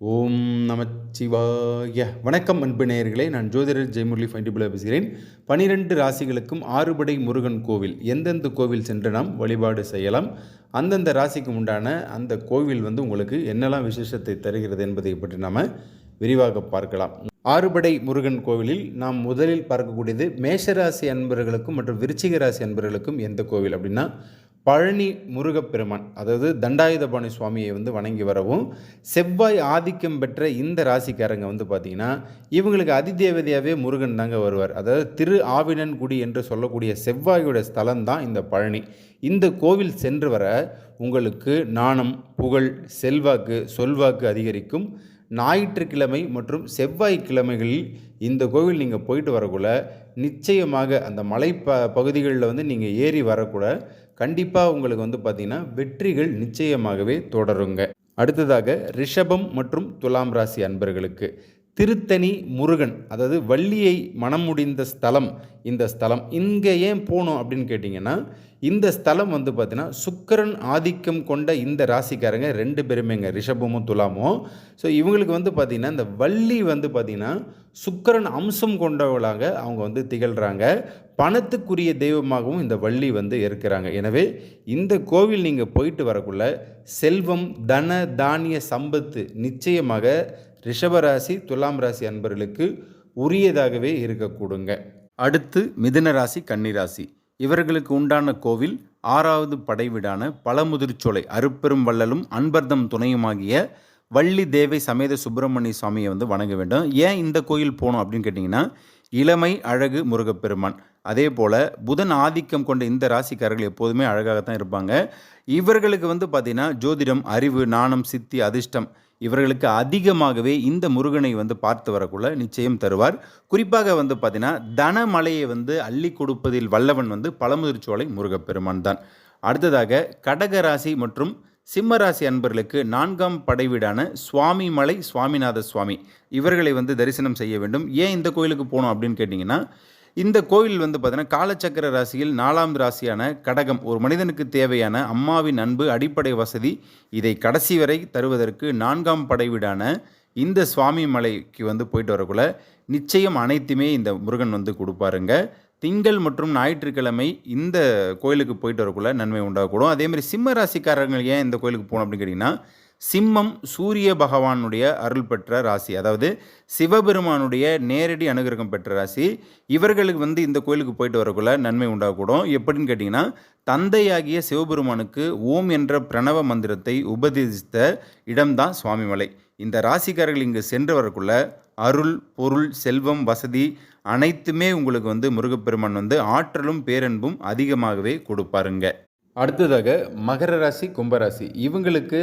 ஓம் நமச்சிவாய. வணக்கம் அன்பு நேயர்களே நான் ஜோதிடர் ஜெயமுரளி ஃபைண்டிபுலா பேசுகிறேன். பனிரெண்டு ராசிகளுக்கும் ஆறுபடை முருகன் கோவில் எந்தெந்த கோவில் சென்று நாம் வழிபாடு செய்யலாம்? அந்தந்த ராசிக்கு உண்டான அந்த கோவில் வந்து உங்களுக்கு என்னெல்லாம் விசேஷத்தை தருகிறது என்பதை பற்றி நாம் விரிவாக பார்க்கலாம். ஆறுபடை முருகன் கோவிலில் நாம் முதலில் பார்க்கக்கூடியது மேஷராசி அன்பர்களுக்கும் மற்றும் விருச்சிக ராசி அன்பர்களுக்கும் எந்த கோவில் அப்படின்னா பழனி முருகப்பெருமான் அதாவது தண்டாயுதபாணி சுவாமியை வந்து வணங்கி வரவும் செவ்வாய் ஆதிக்கம் பெற்ற இந்த ராசிக்காரங்க வந்து பார்த்திங்கன்னா இவங்களுக்கு அதிதேவதையாகவே முருகன் தாங்க வருவார். அதாவது திரு ஆவினன்குடி என்று சொல்லக்கூடிய செவ்வாயோட ஸ்தலம் தான் இந்த பழனி. இந்த கோவில் சென்று வர உங்களுக்கு நாணம் புகழ் செல்வாக்கு சொல்வாக்கு அதிகரிக்கும். ஞாயிற்றுக்கிழமை மற்றும் செவ்வாய்க்கிழமைகளில் இந்த கோவில் நீங்கள் போயிட்டு வரக்குள்ள நிச்சயமாக அந்த மலை ப பகுதிகளில் வந்து நீங்கள் ஏறி வரக்கூட கண்டிப்பாக உங்களுக்கு வந்து பார்த்திங்கன்னா வெற்றிகள் நிச்சயமாகவே தொடருங்க. அடுத்ததாக ரிஷபம் மற்றும் துலாம் ராசி அன்பர்களுக்கு. திருத்தணி முருகன் அதாவது வள்ளியை மனம் முடிந்த ஸ்தலம் இந்த ஸ்தலம். இங்கே ஏன் போகணும் அப்படின்னு கேட்டிங்கன்னா இந்த ஸ்தலம் வந்து பார்த்தீங்கன்னா சுக்கரன் ஆதிக்கம் கொண்ட இந்த ராசிக்காரங்க ரெண்டு பேருமேங்க ரிஷபமும் துலாமும். ஸோ இவங்களுக்கு வந்து பார்த்திங்கன்னா இந்த வள்ளி வந்து பார்த்திங்கன்னா சுக்கரன் அம்சம் கொண்டவளாக அவங்க வந்து திகழ்கிறாங்க பணத்துக்குரிய தெய்வமாகவும் இந்த வள்ளி வந்து இருக்கிறாங்க. எனவே இந்த கோவில் நீங்கள் போயிட்டு வரக்குள்ள செல்வம் தன தானிய சம்பத்து நிச்சயமாக ரிஷபராசி துலாம் ராசி அன்பர்களுக்கு உரியதாகவே இருக்கக்கூடுங்க. அடுத்து மிதுன ராசி கன்னிராசி இவர்களுக்கு உண்டான கோவில் ஆறாவது படைவீடான பழமுதிர்ச்சோலை அருப்பெரும் வள்ளலும் அன்பர்தம் துணையுமாகிய வள்ளி தேவை சமேத சுப்பிரமணிய சுவாமியை வந்து வணங்க வேண்டும். ஏன் இந்த கோயில் போகணும் அப்படின்னு கேட்டிங்கன்னா இளமை அழகு முருகப்பெருமான். அதே போல் புதன் ஆதிக்கம் கொண்ட இந்த ராசிக்காரர்கள் எப்போதுமே அழகாகத்தான் இருப்பாங்க. இவர்களுக்கு வந்து பார்த்திங்கன்னா ஜோதிடம் அறிவு நாணம் சித்தி அதிர்ஷ்டம் இவர்களுக்கு அதிகமாகவே இந்த முருகனை வந்து பார்த்து வரக்குள்ள நிச்சயம் தருவார். குறிப்பாக வந்து பார்த்தீங்கன்னா தனமலையை வந்து அள்ளி கொடுப்பதில் வல்லவன் வந்து பழமுதிர்ச்சோலை முருகப்பெருமான் தான். அடுத்ததாக கடகராசி மற்றும் சிம்மராசி அன்பர்களுக்கு நான்காம் படைவீடான சுவாமி மலை சுவாமிநாத சுவாமி. இவர்களை வந்து தரிசனம் செய்ய வேண்டும். ஏன் இந்த கோயிலுக்கு போகணும் அப்படின்னு கேட்டிங்கன்னா இந்த கோயில் வந்து பார்த்தீங்கன்னா காலச்சக்கர ராசியில் நாலாம் ராசியான கடகம் ஒரு மனிதனுக்கு தேவையான அம்மாவின் அன்பு அடிப்படை வசதி இதை கடைசி வரை தருவதற்கு நான்காம் படைவீடான இந்த சுவாமி மலைக்கு வந்து போயிட்டு வரக்குள்ள நிச்சயம் அனைத்துமே இந்த முருகன் வந்து கொடுப்பாருங்க. திங்கள் மற்றும் ஞாயிற்றுக்கிழமை இந்த கோயிலுக்கு போயிட்டு வரக்குள்ள நன்மை உண்டாகக்கூடும். அதேமாதிரி சிம்ம ராசிக்காரர்கள் ஏன் இந்த கோயிலுக்கு போகணும் அப்படின்னு கேட்டிங்கன்னா சிம்மம் சூரிய பகவானுடைய அருள் பெற்ற ராசி. அதாவது சிவபெருமானுடைய நேரடி அனுகிரகம் பெற்ற ராசி. இவர்களுக்கு வந்து இந்த கோயிலுக்கு போயிட்டு வரக்குள்ள நன்மை உண்டாகக்கூடும். எப்படின்னு கேட்டிங்கன்னா தந்தையாகிய சிவபெருமானுக்கு ஓம் என்ற பிரணவ மந்திரத்தை உபதேசித்த இடம்தான் சுவாமிமலை. இந்த ராசிக்காரர்கள் இங்கு சென்று வரக்குள்ள அருள் பொருள் செல்வம் வசதி அனைத்துமே உங்களுக்கு வந்து முருகப்பெருமான் வந்து ஆற்றலும் பேரன்பும் அதிகமாகவே கொடுப்பாருங்க. அடுத்ததாக மகர ராசி கும்பராசி இவங்களுக்கு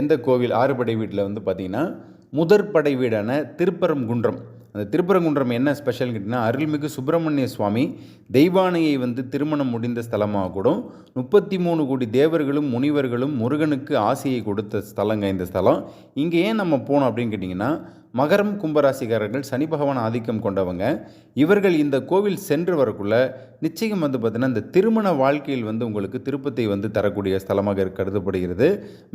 எந்த கோவில் ஆறுபடை வீட்டில் வந்து பார்த்திங்கன்னா முதற் படை வீடான திருப்பரங்குன்றம். அந்த திருப்பரங்குன்றம் என்ன ஸ்பெஷல் கேட்டிங்கன்னா அருள்மிகு சுப்பிரமணிய சுவாமி தெய்வானையை வந்து திருமணம் முடிந்த ஸ்தலமாக கூட முப்பத்தி மூணு கோடி தேவர்களும் முனிவர்களும் முருகனுக்கு ஆசையை கொடுத்த ஸ்தலங்க இந்த ஸ்தலம். இங்கே ஏன் நம்ம போனோம் அப்படின்னு கேட்டிங்கன்னா மகரம் கும்பராசிக்காரர்கள் சனி பகவான் ஆதிக்கம் கொண்டவங்க. இவர்கள் இந்த கோவில் சென்று வரக்குள்ள நிச்சயம் வந்து பார்த்திங்கன்னா இந்த திருமண வாழ்க்கையில் வந்து உங்களுக்கு திருப்பத்தை வந்து தரக்கூடிய ஸ்தலமாக கருதப்படுகிறது.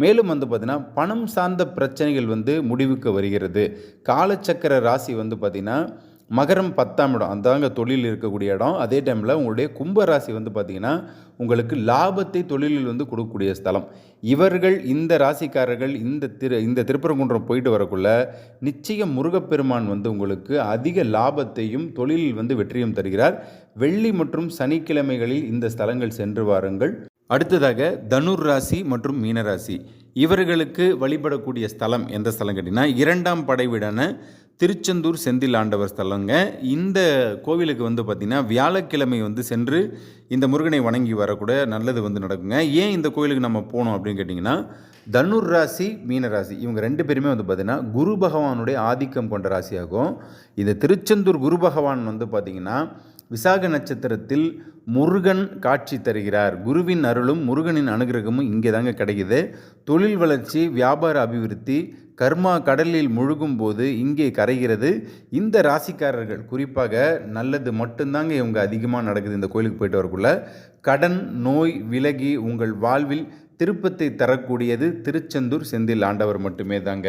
மேலும் வந்து பார்த்திங்கன்னா பணம் சார்ந்த பிரச்சனைகள் வந்து முடிவுக்கு வருகிறது. காலச்சக்கர ராசி வந்து பார்த்திங்கன்னா மகரம் பத்தாம் இடம் அந்தாங்க தொழில் இருக்கக்கூடிய இடம். அதே டைமில் உங்களுடைய கும்பராசி வந்து பார்த்திங்கன்னா உங்களுக்கு லாபத்தை தொழிலில் வந்து கொடுக்கக்கூடிய ஸ்தலம். இவர்கள் இந்த ராசிக்காரர்கள் இந்த திரு இந்த திருப்பரங்குன்றம் போயிட்டு வரக்குள்ள நிச்சயம் முருகப்பெருமான் வந்து உங்களுக்கு அதிக லாபத்தையும் தொழிலில் வந்து வெற்றியும் தருகிறார். வெள்ளி மற்றும் சனிக்கிழமைகளில் இந்த ஸ்தலங்கள் சென்று வாருங்கள். அடுத்ததாக தனுர் ராசி மற்றும் மீனராசி இவர்களுக்கு வழிபடக்கூடிய ஸ்தலம் எந்த ஸ்தலம் கேட்டிங்கன்னா இரண்டாம் படைவிடான திருச்செந்தூர் செந்தில் ஆண்டவர் ஸ்தலங்க. இந்த கோவிலுக்கு வந்து பார்த்திங்கன்னா வியாழக்கிழமை வந்து சென்று இந்த முருகனை வணங்கி வரக்கூட நல்லது வந்து நடக்குங்க. ஏன் இந்த கோவிலுக்கு நம்ம போனோம் அப்படின்னு கேட்டிங்கன்னா தனுர் ராசி மீனராசி இவங்க ரெண்டு பேருமே வந்து பார்த்திங்கன்னா குரு பகவானுடைய ஆதிக்கம் கொண்ட ராசியாகும். இந்த திருச்செந்தூர் குரு பகவான் வந்து பார்த்திங்கன்னா விசாக நட்சத்திரத்தில் முருகன் காட்சி தருகிறார். குருவின் அருளும் முருகனின் அனுகிரகமும் இங்கே தாங்க கிடைக்குது. தொழில் வளர்ச்சி வியாபார அபிவிருத்தி கர்மா கடலில் முழுகும் போது இங்கே கரைகிறது. இந்த ராசிக்காரர்கள் குறிப்பாக நல்லது மட்டும்தாங்க இவங்க அதிகமாக நடக்குது இந்த கோயிலுக்கு போயிட்டு வரக்குள்ள. கடன் நோய் விலகி உங்கள் வாழ்வில் திருப்பத்தை தரக்கூடியது திருச்செந்தூர் செந்தில் ஆண்டவர் மட்டுமே தாங்க